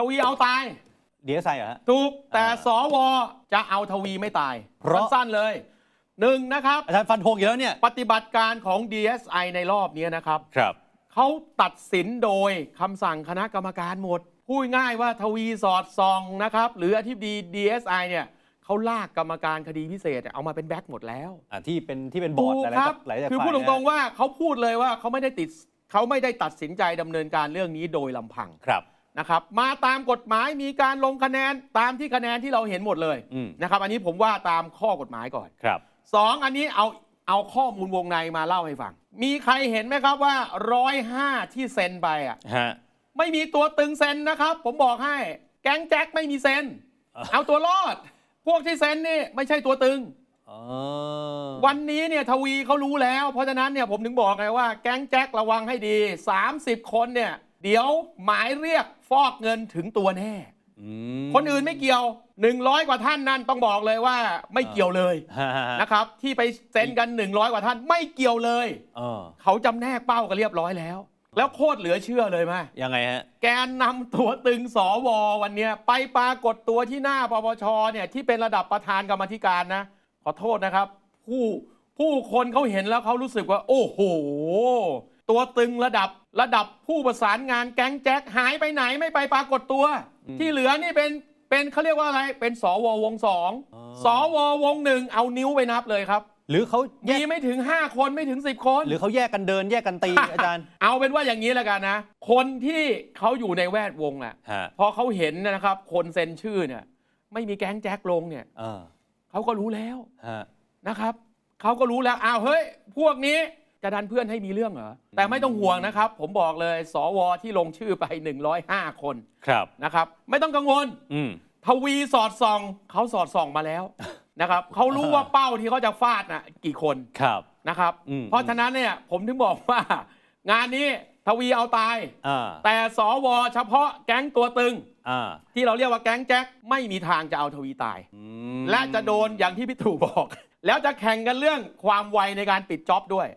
ทวีเอาตายดีเอสไอเหรอฮะ ถูกแต่อ่าสวจะเอาทวีไม่ตายเพราะ สั้นๆเลยหนึ่งนะครับ อาจารย์ฟันธงอยู่แล้วเนี่ย ปฏิบัติการของ DSI ในรอบนี้นะครับ ครับ เขาตัดสินโดยคำสั่งคณะกรรมการหมด พูดง่ายว่าทวีสอดส่องนะครับ หรืออธิบดี DSI เนี่ยเขาลากกรรมการคดีพิเศษ เอามาเป็นแบ็คหมดแล้วอ่าที่เป็นที่เป็นบอร์ดถูกหลายครับๆหลายๆคือฝ่ายพูดตรงนะๆว่าเขาพูดเลยว่าเขาไม่ได้ติดเขาไม่ได้ตัดสินใจดำเนินการเรื่องนี้โดยลำพังครับ นะครับมาตามกฎหมายมีการลงคะแนนตามที่คะแนนที่เราเห็นหมดเลยอืม นะครับ อันนี้ผมว่าตามข้อกฎหมายก่อนครับ สองอันนี้เอาเอาข้อมูลวงในมาเล่าให้ฟัง มีใครเห็นไหมครับว่าร้อยห้าที่เซ็นไปอะ ฮะ ไม่มีตัวตึงเซ็นนะครับ ผมบอกให้ แก๊งแจ็คไม่มีเซ็น อะ เอาตัวรอด พวกที่เซ็นนี่ไม่ใช่ตัวตึง อ๋อวันนี้เนี่ยทวีเขารู้แล้ว เพราะฉะนั้นเนี่ยผมถึงบอกไงว่าแก๊งแจ็คระวังให้ดี 30 คนเนี่ย เดี๋ยวหมายเรียกฟอกเงินถึงตัวแน่อืมคนอื่นไม่เกี่ยว 100 กว่าท่านนั่นต้องบอกเลยว่าไม่เกี่ยวเลยฮะฮะฮะนะครับ ที่ไปเซ็นกัน 100 กว่าท่านไม่เกี่ยวเลยเออเขาจำแนกเป้ากันเรียบร้อยแล้ว แล้วโคตรเหลือเชื่อเลยไหมยังไงฮะ แกนนำตัวตึงสววันเนี้ยไปปรากฏตัวที่หน้าปปชเนี่ยที่เป็นระดับประธานกรรมาธิการนะ ขอโทษนะครับ ผู้ผู้คนเขาเห็นแล้วเขารู้สึกว่า โอ้โห ตัวตึงระดับระดับผู้ประสานงานแก๊งแจ็คหายไปไหนไม่ไปปรากฏตัวอืมที่เหลือนี่เป็นเป็นเขาเรียกว่าอะไร เป็นสววงสองอ๋อสววงหนึ่งเอานิ้วไปนับเลยครับ หรือเขาแยมีกไม่ถึง 5 คนไม่ถึง 10 คน หรือเขาแยกกันเดินแยกกันตีอาจารย์ เอาเป็นว่าอย่างนี้แล้วกันนะ คนที่เขาอยู่ในแวดวงอะฮะพอเขาเห็นนะครับ คนเซ็นชื่อเนี่ย ไม่มีแก๊งแจ็คลงเนี่ยเออเขาก็รู้แล้วฮะนะครับเขาก็รู้แล้วอ้าวเฮ้ย พวกนี้ จะดันเพื่อนให้มีเรื่องเหรอ แต่ไม่ต้องห่วงนะครับ ผมบอกเลย สวที่ลงชื่อไป 105 คนครับนะครับ ไม่ต้องกังวลอืมทวีสอดส่องเขาสอดส่องมาแล้วนะครับเขารู้ว่าเป้าที่เขาจะฟาดน่ะกี่คนครับ นะครับ อืม เพราะฉะนั้นเนี่ยผมถึงบอกว่า งานนี้ทวีเอาตาย อ่าแต่สวเฉพาะแก๊งตัวตึง อ่าที่เราเรียกว่าแก๊งแจ็คไม่มีทางจะเอาทวีตาย อืม และจะโดนอย่างที่พี่ตู่บอก แล้วจะแข่งกันเรื่องความไวในการปิดจ็อบด้วย